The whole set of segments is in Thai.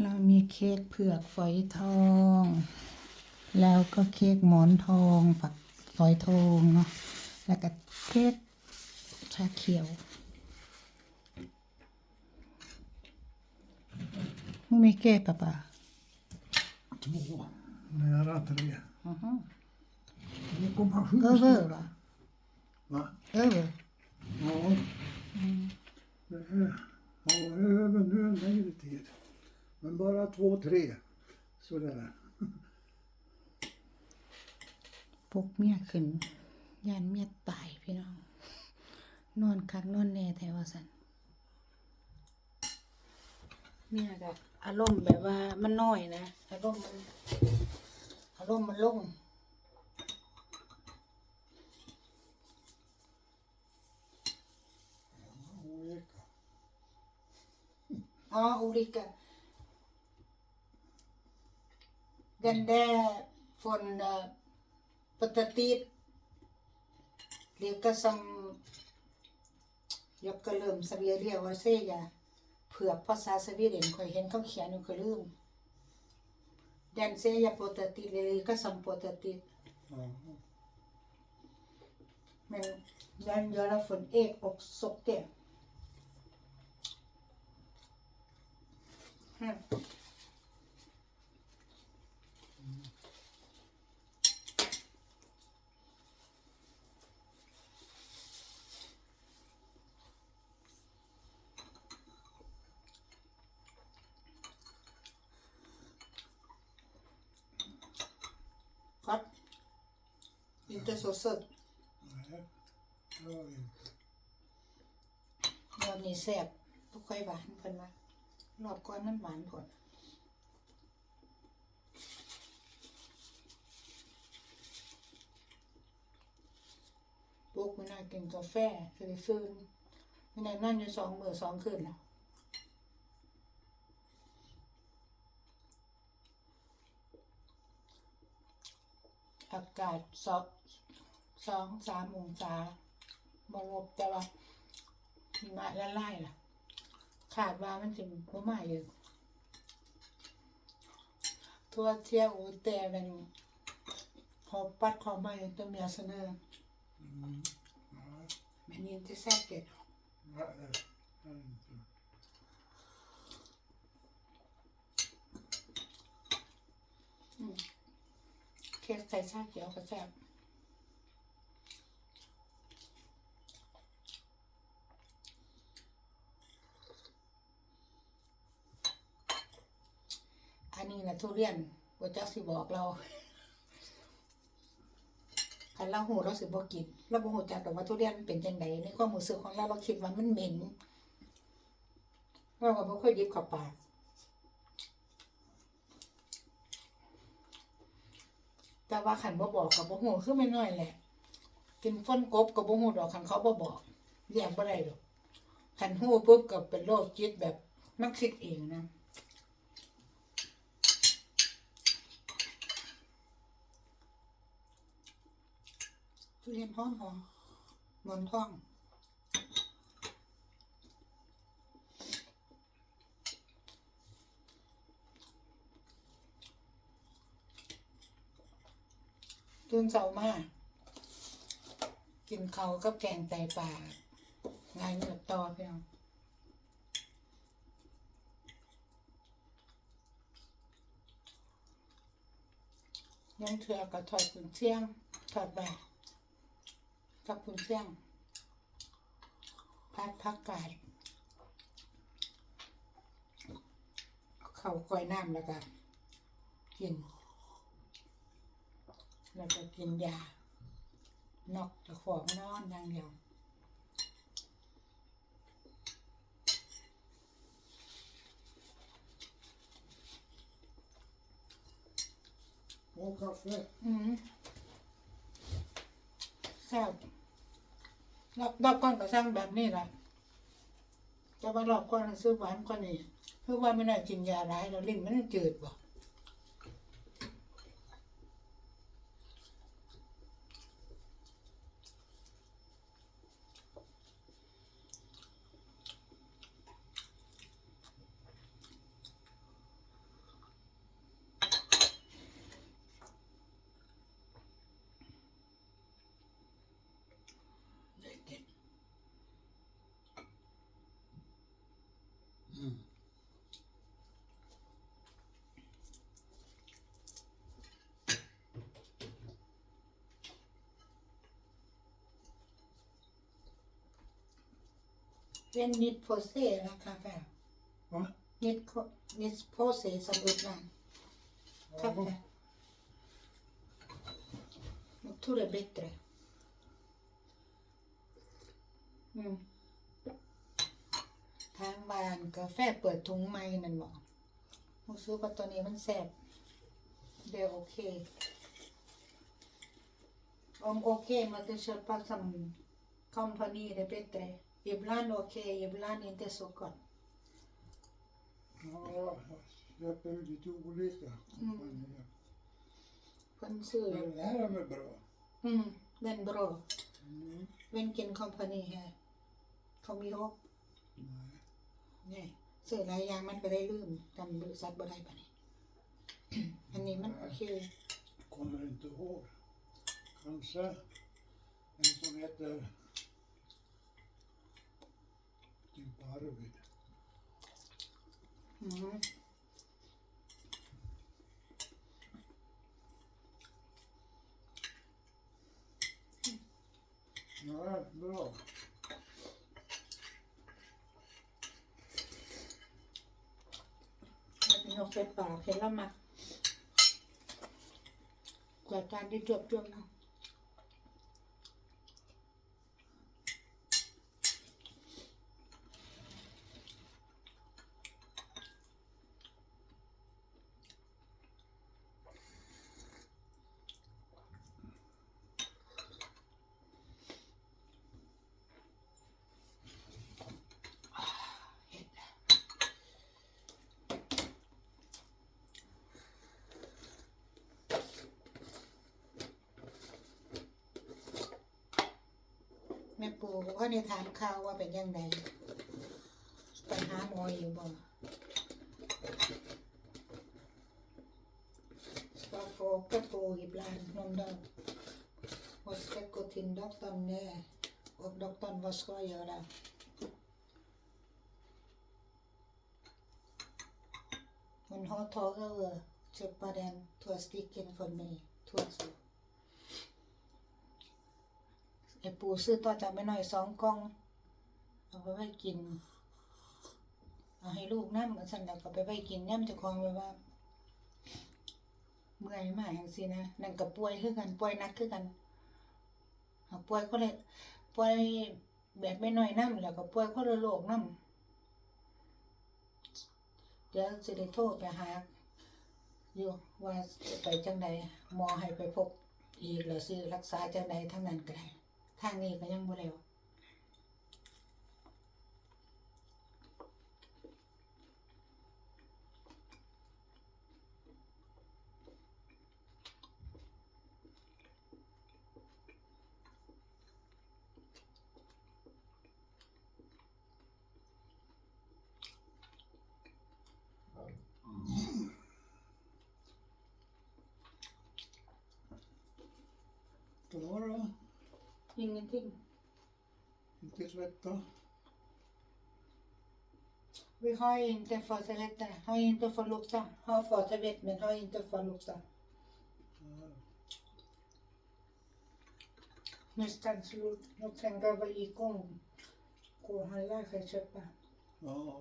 เรามีเค้กเผือกฝอยทอง แล้วก็เค้กหมอนทองฝักฝอยทองเนาะแล้วก็เค้กชาเขียวมึงมีเค้กปะปะ Två. Nära tre. อือฮึ2,7เออเวอร์ปะ Va? เออเวอร์ Ja. Det är, ja, över nu en längre tid. Men bara två, tre. Sådär. ปลุกเมียขึ้นย่านเมียตายพี่น้อง นอนคักนอนแน่แท้ว่าสันเมียกับอารมณ์แบบว่ามันน้อยนะอารมณ์มันอารมณ์มันลง Olika. Ja, olika. กันได้ från uh, potatit lika som ยกกระเริ่มสเวียเรียกว่าเซียเผื่อกภาษาสวีเดนคอยเห็นเขาเขียนอยู่เคยลืมแดนเซียโปฏติทิเลยก็สมโปฏติทิมันยันยอละฝนเอกอกสกเตะ Inte så sött. Nej, det var det inte. รอบนี้แซ่บบ่ค่อยหวานเพิ่นว่ารอบก่อนมันหวานก่อนปลุกไม่น่ากินกาแฟจะได้ฟื้นไม่น่านั่งอยู่สองมื้อสองคืนแล้วอากาศสอง สองสามองศาบงบแต่ว่าหิมะละลายล่ะขาดว่ามันจะบ่มาอยู่ทั่วเที่ยวอูแต่เป็นพอปัดของมาอยู่ตัวเมียเสนอ Mm. Nej, มันยินจะแซ่บเก็ด nej, det är inte. เค้กใส่ชาเขียวก็แซ่บอันนี้นะ ทุเรียนว่าจักสิบอกเราคันเราหูเราสิบ่กินเราบ่ฮู้จักดอกว่าทุเรียนเป็นจังไดในความรู้สึกของเราเราคิดว่ามันเหม็นเราก็บ่ค่อยยิบเข้าปากแต่ว่าคันบ่บอกก็บ่ฮู้คือไม่น้อยแหละกินฟ้นกบก็บ่ฮู้ดอกคันเขาบ่บอกแยกบ่ได้ดอกคันฮู้ปุ๊บก็เป็นโรคจิตแบบมันคิดเองนะ ทุเรียนหอมหอมหมอนทองตื่นเช้ามากินเขากับแกงไตปลาง่ายเนือต่อพี่น้องยังเถื่อกับถอดขุนเชียงถอดแบบ กับขุนเชียงพัดพักกาดเขาก้อยน้ำแล้วก็กิน แล้วก็กินยานอกจากของนอนอย่างเดียว Och kaffe. อืม แซ่บรอบรอบก้อนก็สร้างแบบนี้แหละแต่ว่ารอบก้อนซื้อหวานกว่านี้คือว่าไม่ได้กินยาร้ายแล้วลิ้นมันจืดบ่ เป็นนิดโพเซ่นะคาเฟ่ Va? นิดนิดโพเซ่สำหรับนั้นคาเฟ่ Jag tror det är bättre. Mm. ทางบ้านกาแฟเปิดถุงใหม่นั่นบอกรู้สึกว่าตัวนี้มันแสบเดี๋ยวโอเค om okej med att köpa som company det är bättre ibland okej ibland inte så gott Ja, jag köper ju lite olika kompanier. เพิ่นซื้อ Men det här är väl bra? อืมเป็นบรอ Mm. เป็นกินคอมพานีแฮเขามีฮก Nej. นี่ซื้อหลายอย่างมันก็ได้ลืมจำบริษัทบ่ได้ปะนี่อันนี้มันโอเค Kommer inte ihåg. Kanske en som heter typ Arvid. อืม Ja, bra. อันนี้เอาไปปากเห็นแล้วมากว่าการที่จวบจวบเนาะเห็ด แแม่ปูก็ในถามข่าวว่าเป็นยังไงปัญหาหมออยู่บ่ปอโฟก็ปูอีบลานนมดอกวอสเกกทินดอกตอนเน่อบดอกตอนวอสก็เยอะละมันหอทอเออเจ็บประเด็นทัวสติกินฝนมีทัวสู ไอ้ปูซื้อต่อจากไม่น้อยสองกล่องเอาไปไว้กิน เอาให้ลูกน้ำเหมือนสั่นแล้วก็ไปไว้กินน้ำจะคลองไว้ว่า เมื่อยมากอย่างสินะนั่นก็ป่วยคือกันป่วยนักคือกันเอาป่วยก็เลยป่วยแบบไม่น้อยน้ำแล้วก็ป่วยก็เลยโรคน้ำเดี๋ยวจะได้โทรไปหาอยู่ว่าจะไปจังใดหมอให้ไปพบอีกหรือสิรักษาจังใดทั้งนั้นก็ได้ ทางนี้ก็ยังบ่เร็ว Klara, Ingenting. inte tvätta. Vi har inte fått rätta, har inte fått lukta. Har fått vet men har inte fått lukta. Ja. Nästan slut. Jag tänker vara igång. Gå och handla för att köpa. Ja,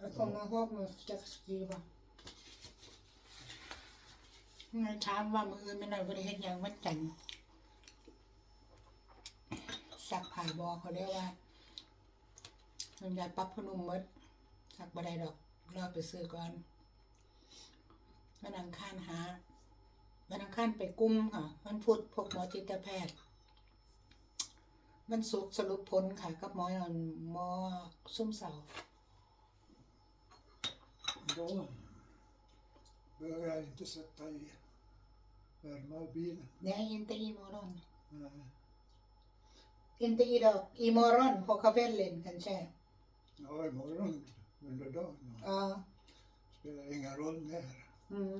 Jag kommer ihåg när jag ska skriva. ไงถามว่ามืออื่นไม่น่อยบริเฮ็ดหยังมันจันทร์ สักผ่ายบอเขาเรียกว่ามันยาปรับพนุ่มหมดสักบ่ได้ดอกรอไปซื้อก่อนวันอังคารหาวันอังคารไปกุ้มค่ะวันพุธพบหมอจิตแพทย์วันศุกร์สรุปผลค่ะ กับหมอหมอซุ่มเสา då behöver jag inte sätta i värma bilen. เนี่ยอินเตอีมอรอน Nej. อินเตอีดอกอีมอรอน พอคาเฟนเลนกันใช่ Ja, imorgon under dagen. อ่า Spelar ingen roll när. อืม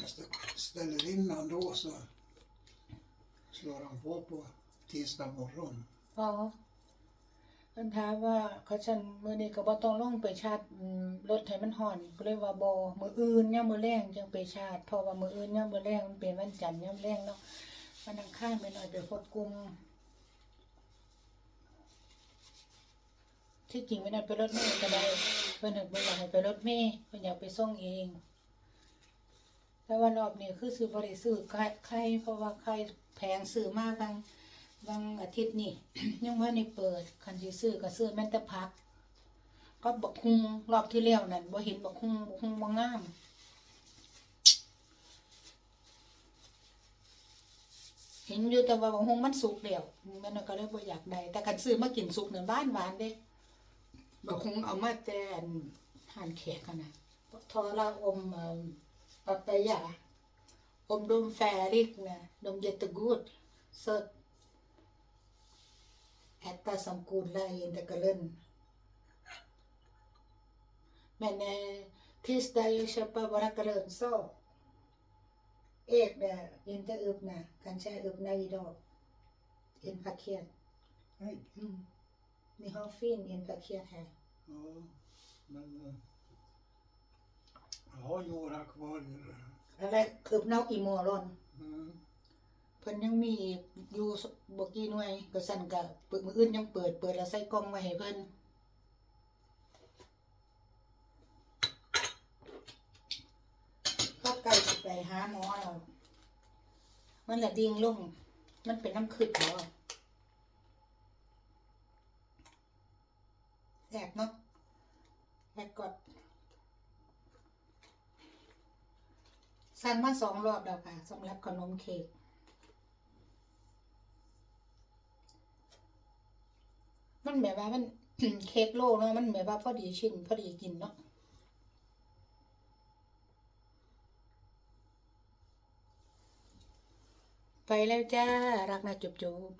Jag stä- ställer innan då så slår han på på tisdag morgon. อ๋อเพิ่นถามว่าเขาฉันมื้อนี้ก็บ่ต้องลงไปชาร์จอืมรถให้มันฮ้อนก็เลยว่าบ่มื้ออื่นยามมื้อแลงจังไปชาร์จเพราะว่ามื้ออื่นยามมื้อแลงมันเป็นวันจันทร์ยามแลงเนาะ วันอังคารแม่น้อยไปพดกลุ่มที่จริงไม่ได้ไปรถเมล์ก็ได้เพิ่นนึกบ่อยากให้ไปรถเมล์เพิ่นอยากไปส่งเอง แต่ว่ารอบนี้คือซื้อบ่ได้ซื้อไข่ไข่เพราะว่าไข่แพงซื้อมากบางบางอาทิตย์นี่ ยังบ่ได้เปิดคันสิซื้อก็ซื้อแม่นแต่ผัก ก็บักฮุงรอบที่แล้วนั่นบ่เห็นบักฮุงบักฮุงบ่งาม เห็นอยู่แต่ว่าหงมันสุกเดียวมันก็เลยบ่อยากได้แต่กันซื้อมากินสุกเนี่ยบ้านหวานเด้บางหงเอามาแต่อันหานแขกกันนะทอละอมปัปปายาอมดมแฟริกนะดมเยตกูดสดแอตตาสัมกูลไล in the galen men eh, tisdag jag köper bara grönsak Ek där, inte öppna. Kanske öppna idag. En paket. Nej. Mm. Ni har fin en paket här. Ja, men eh, jag har några kvar. Eller öppna imorgon. Mm. เพิ่นยังมีอีกอยู่บ่กี่หน่วยก็สั่นก็เปิดมื้ออื่นยังเปิดเปิดแล้วใส่กล่องไว้ให้เพิ่นก็ไกลสิไป หาหมอแล้วมันละดิ่งลง มันเป็นน้ำคืดแล้วอแอกเนาะแอกกดสั่งมาสองรอบแล้วค่ะสำหรับขนมเค้กมันแบบว่ามันเค้กโลเนาะมันแบบว่าพอดีชิ้นพอดีกินเนาะ ไปแล้วจ้า รักนะจุบจุบ